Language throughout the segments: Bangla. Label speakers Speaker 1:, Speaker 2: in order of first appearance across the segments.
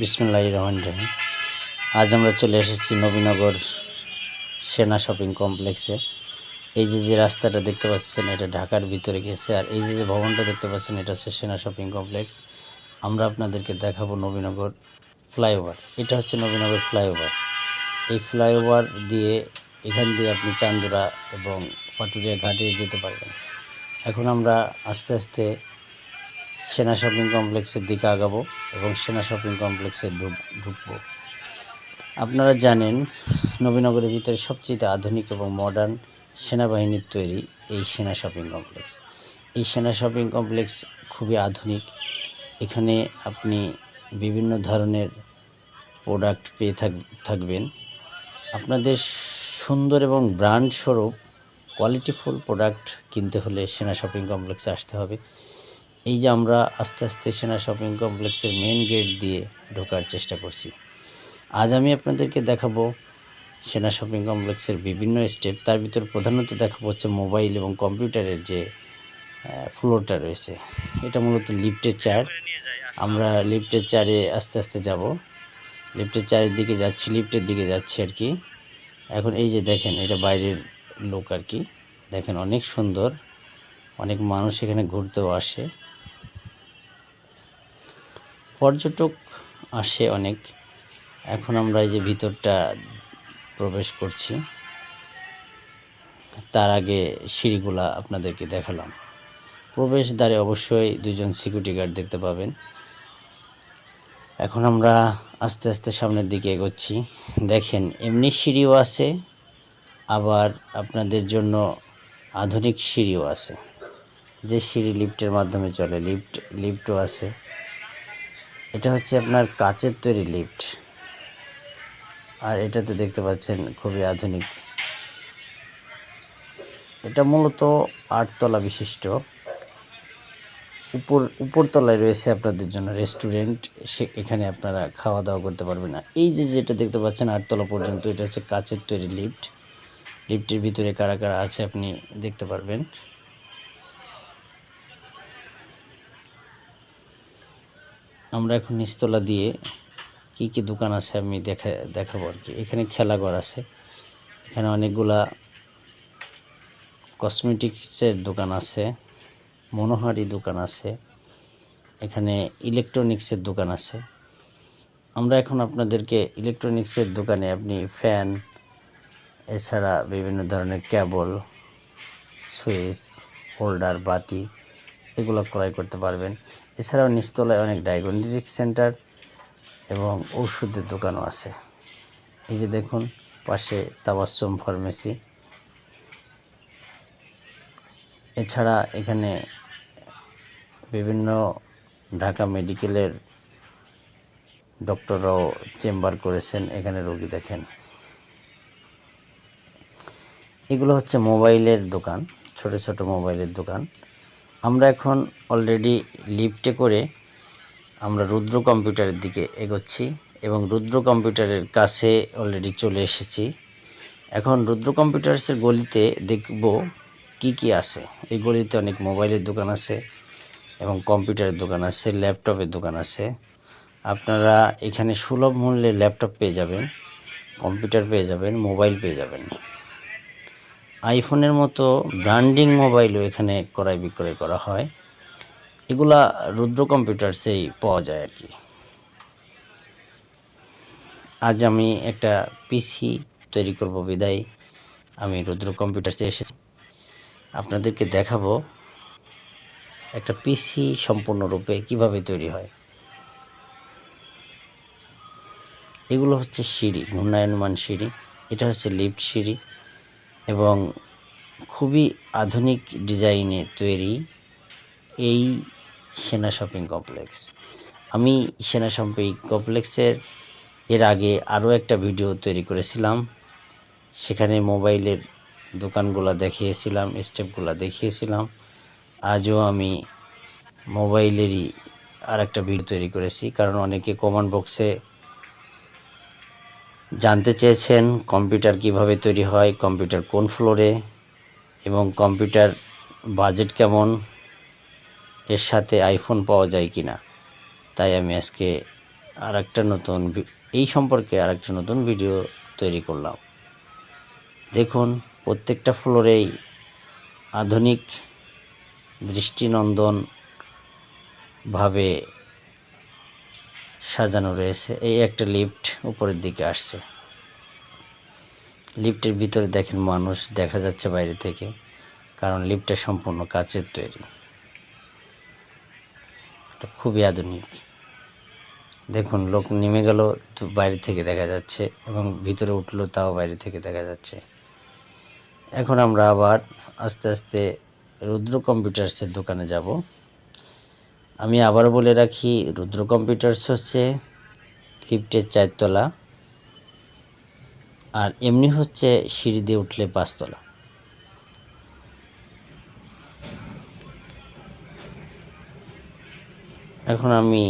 Speaker 1: বিসমুল্লাহ রহমান রহিম। আজ আমরা চলে এসেছি নবীনগর সেনা শপিং কমপ্লেক্সে। এই যে যে রাস্তাটা দেখতে পাচ্ছেন, এটা ঢাকার ভিতরে গেছে। আর এই যে যে ভবনটা দেখতে পাচ্ছেন, এটা হচ্ছে সেনা শপিং কমপ্লেক্স। আমরা আপনাদেরকে দেখাবো নবীনগর ফ্লাইওভার। এটা হচ্ছে নবীনগর ফ্লাইওভার। এই ফ্লাইওভার দিয়ে এখান দিয়ে আপনি চান্দুরা এবং পাটুরিয়া ঘাটে যেতে পারবেন। এখন আমরা আস্তে আস্তে সেনা শপিং কমপ্লেক্সের দিকে আগাবো এবং সেনা শপিং কমপ্লেক্সে ঢুক, ঢুকবো। আপনারা জানেন, নবীনগরের ভিতরে সবচেয়ে আধুনিক এবং মডার্ন সেনাবাহিনীর তৈরি এই সেনা শপিং কমপ্লেক্স। এই সেনা শপিং কমপ্লেক্স খুবই আধুনিক। এখানে আপনি বিভিন্ন ধরনের প্রোডাক্ট পেয়ে থাক, থাকবেন। আপনাদের সুন্দর এবং ব্র্যান্ড স্বরূপ কোয়ালিটিফুল প্রোডাক্ট কিনতে হলে সেনা শপিং কমপ্লেক্সে আসতে হবে। এই যে আমরা আস্তে আস্তে সেনা শপিং কমপ্লেক্সের মেন গেট দিয়ে ঢোকার চেষ্টা করছি। আজ আমি আপনাদেরকে দেখাবো সেনা শপিং কমপ্লেক্সের বিভিন্ন স্টেপ তার ভিতর প্রধানত দেখাবো হচ্ছে মোবাইল এবং কম্পিউটারের যে ফ্লোরটা রয়েছে। এটা মূলত লিফটের চার আমরা লিফটের চারে আস্তে আস্তে যাব। লিফটের চারের দিকে যাচ্ছি, লিফটের দিকে যাচ্ছি আর কি। এখন এই যে দেখেন, এটা বাইরের লোক আর কি। দেখেন অনেক সুন্দর। অনেক মানুষ এখানে ঘুরতেও আসে। পর্যটক আসে অনেক। এখন আমরা এই যে ভিতরটা প্রবেশ করছি, তার আগে সিঁড়িগুলা আপনাদেরকে দেখালাম। প্রবেশদ্বারে অবশ্যই দুজন সিকিউরিটি গার্ড দেখতে পাবেন। এখন আমরা আস্তে আস্তে সামনের দিকে এগোচ্ছি। দেখেন, এমনি সিঁড়িও আছে, আবার আপনাদের জন্য আধুনিক সিঁড়িও আছে। যে সিঁড়ি লিফটের মাধ্যমে চলে লিফট লিফটও আছে। এটা হচ্ছে আপনার কাচের তৈরি লিফট আর এটা তো দেখতে পাচ্ছেন খুবই আধুনিক। এটা মূলত আটতলা বিশিষ্ট। উপর উপরতলায় রয়েছে আপনাদের জন্য রেস্টুরেন্ট সে, এখানে আপনারা খাওয়া দাওয়া করতে পারবেন না। এই যে যেটা দেখতে পাচ্ছেন আটতলা পর্যন্ত, এটা হচ্ছে কাচের তৈরি লিফট লিফটের ভিতরে কারা কারা আছে আপনি দেখতে পারবেন। আমরা এখন নিচতলা দিয়ে কি কি দোকান আছে আমি দেখা, দেখাবো আর কি। এখানে খেলাঘর আছে। এখানে অনেকগুলা কসমেটিক্সের দোকান আছে, মনোহারি দোকান আছে, এখানে ইলেকট্রনিক্সের দোকান আছে। আমরা এখন আপনাদেরকে ইলেকট্রনিক্সের দোকানে আপনি ফ্যান এছাড়া বিভিন্ন ধরনের কেবল সুইচ হোল্ডার বাতি এগুলো ক্রয় করতে পারবেন। এছাড়াও নিচতলায় অনেক ডায়াগনস্টিক সেন্টার এবং ওষুধের দোকানও আছে। এই যে দেখুন, পাশে তাবাসম ফার্মেসি। এছাড়া এখানে বিভিন্ন ঢাকা মেডিকেলের ডক্টররাও চেম্বার করেছেন, এখানে রোগী দেখেন। এগুলো হচ্ছে মোবাইলের দোকান, ছোট ছোট মোবাইলের দোকান। আমরা এখন অলরেডি লিফটে করে আমরা রুদ্র কম্পিউটারের দিকে এগোচ্ছি এবং রুদ্র কম্পিউটারের কাছে অলরেডি চলে এসেছি। এখন রুদ্র কম্পিউটার্সের গলিতে দেখব কি কি আছে। এই গলিতে অনেক মোবাইলের দোকান আছে এবং কম্পিউটারের দোকান আছে, ল্যাপটপের দোকান আছে। আপনারা এখানে সুলভ মূল্যে ল্যাপটপ পেয়ে যাবেন, কম্পিউটার পেয়ে যাবেন, মোবাইল পেয়ে যাবেন। আইফোনের মতো ব্র্যান্ডিং মোবাইলও এখানে ক্রয় বিক্রয় করা হয়। এগুলা রুদ্র কম্পিউটার্সেই পাওয়া যায় আর কি। আজ আমি একটা পিসি তৈরি করব, বিদায়। আমি রুদ্র কম্পিউটার্সে এসেছি। আপনাদেরকে দেখাবো একটা পিসি সম্পূর্ণরূপে কীভাবে তৈরি হয়। এগুলো হচ্ছে সিঁড়ি ঘূর্ণায়নমান সিঁড়ি। এটা হচ্ছে লিফট সিঁড়ি। এবং খুবই আধুনিক ডিজাইনে তৈরি এই সেনা শপিং কমপ্লেক্স। আমি সেনা শপিং কমপ্লেক্সের এর আগে আরও একটা ভিডিও তৈরি করেছিলাম। সেখানে মোবাইলের দোকানগুলো দেখিয়েছিলাম, স্টেপগুলো দেখিয়েছিলাম। আজও আমি মোবাইলেরই আর একটা ভিডিও তৈরি করেছি, কারণ অনেকে কমেন্ট বক্সে জানতে চেয়েছেন কম্পিউটার কীভাবে তৈরি হয়, কম্পিউটার কোন ফ্লোরে, এবং কম্পিউটার বাজেট কেমন, এর সাথে আইফোন পাওয়া যায় কি না তাই আমি আজকে আর একটা নতুন এই সম্পর্কে আর নতুন ভিডিও তৈরি করলাম। দেখুন, প্রত্যেকটা ফ্লোরেই আধুনিক দৃষ্টিনন্দন ভাবে সাজানো রয়েছে। এই একটা লিফট উপরের দিকে আসছে। লিফটের ভিতরে দেখেন মানুষ দেখা যাচ্ছে বাইরে থেকে, কারণ লিফটটা সম্পূর্ণ কাচের তৈরি। এটা খুবই আধুনিক। দেখুন, লোক নেমে গেল বাইরে থেকে দেখা যাচ্ছে এবং ভিতরে উঠল, তাও বাইরে থেকে দেখা যাচ্ছে। এখন আমরা আবার আস্তে আস্তে রুদ্র কম্পিউটার্সের দোকানে যাব। আমি আবারও বলে রাখি, রুদ্র কম্পিউটার্স হচ্ছে লিফটের চারতলা। আর এমনি হচ্ছে সিঁড়ি দিয়ে উঠলে পাঁচতলা। এখন আমি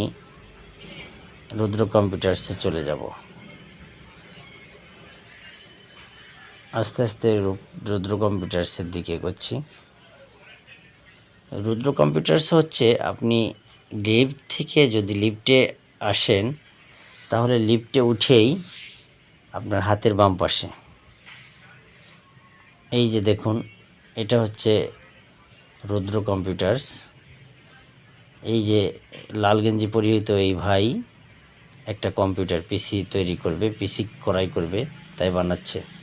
Speaker 1: রুদ্র কম্পিউটার্সে চলে যাব। আস্তে আস্তে রুদ্র কম্পিউটার্সের দিকে এগোচ্ছি। রুদ্র কম্পিউটার্স হচ্ছে আপনি লিফট থেকে যদি লিফটে আসেন, তাহলে লিফটে উঠেই আপনার হাতের বাম পাশে। এই যে দেখুন, এটা হচ্ছে রুদ্র কম্পিউটার্স এই যে লাল গেঞ্জি পরিহিত এই ভাই একটা কম্পিউটার পিসি তৈরি করবে পিসি করাই করবে, তাই বানাচ্ছে।